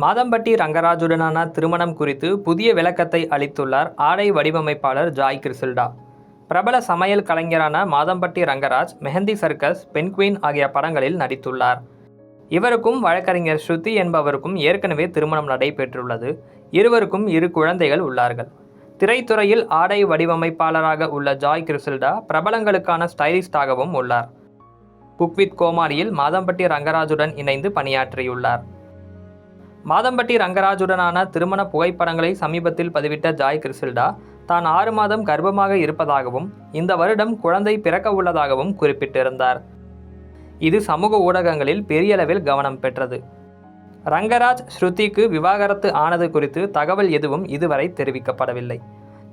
மாதம்பட்டி ரங்கராஜுடனான திருமணம் குறித்து புதிய விளக்கத்தை அளித்துள்ளார் ஆடை வடிவமைப்பாளர் ஜாய் கிறிசில்டா. பிரபல சமையல் கலைஞரான மாதம்பட்டி ரங்கராஜ் மெஹந்தி சர்க்கஸ் பென்குயின் ஆகிய படங்களில் நடித்துள்ளார். இவருக்கும் வழக்கறிஞர் ஸ்ருதி என்பவருக்கும் ஏற்கனவே திருமணம் நடைபெற்றுள்ளது. இருவருக்கும் இரு குழந்தைகள் உள்ளார்கள். திரைத்துறையில் ஆடை வடிவமைப்பாளராக உள்ள ஜாய் கிறிசில்டா பிரபலங்களுக்கான ஸ்டைலிஸ்டாகவும் உள்ளார். குக்வித் கோமாளியில் மாதம்பட்டி ரங்கராஜுடன் இணைந்து பணியாற்றியுள்ளார். மாதம்பட்டி ரங்கராஜுடனான திருமண புகைப்படங்களை சமீபத்தில் பதிவிட்ட ஜாய் கிறிசில்டா தான் ஆறு மாதம் கர்ப்பமாக இருப்பதாகவும் இந்த வருடம் குழந்தை பிறக்க உள்ளதாகவும் குறிப்பிட்டிருந்தார். இது சமூக ஊடகங்களில் பெரியளவில் கவனம் பெற்றது. ரங்கராஜ் ஸ்ருதிக்கு விவாகரத்து ஆனது குறித்து தகவல் எதுவும் இதுவரை தெரிவிக்கப்படவில்லை.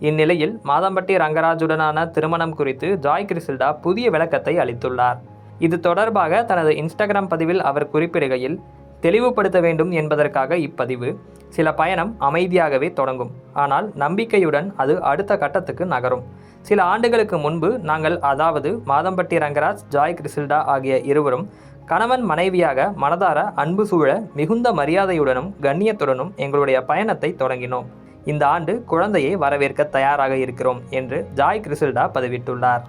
இந்நிலையில் மாதம்பட்டி ரங்கராஜுடனான திருமணம் குறித்து ஜாய் கிறிசில்டா புதிய விளக்கத்தை அளித்துள்ளார். இது தொடர்பாக தனது இன்ஸ்டாகிராம் பதிவில் அவர் குறிப்பிடுகையில் தெளிவுபடுத்த வேண்டும் என்பதற்காக இப்பதிவு. சில பயணம் அமைதியாகவே தொடங்கும். ஆனால் நம்பிக்கையுடன் அது அடுத்த கட்டத்துக்கு நகரும். சில ஆண்டுகளுக்கு முன்பு நாங்கள் அதாவது மாதம்பட்டி ரங்கராஜ் ஜாய் கிறிசில்டா ஆகிய இருவரும் கணவன் மனைவியாக மனதார அன்பு சூழ மிகுந்த மரியாதையுடனும் கண்ணியத்துடனும் எங்களுடைய பயணத்தை தொடங்கினோம். இந்த ஆண்டு குழந்தையை வரவேற்க தயாராக இருக்கிறோம் என்று ஜாய் கிறிசில்டா பதிவிட்டுள்ளார்.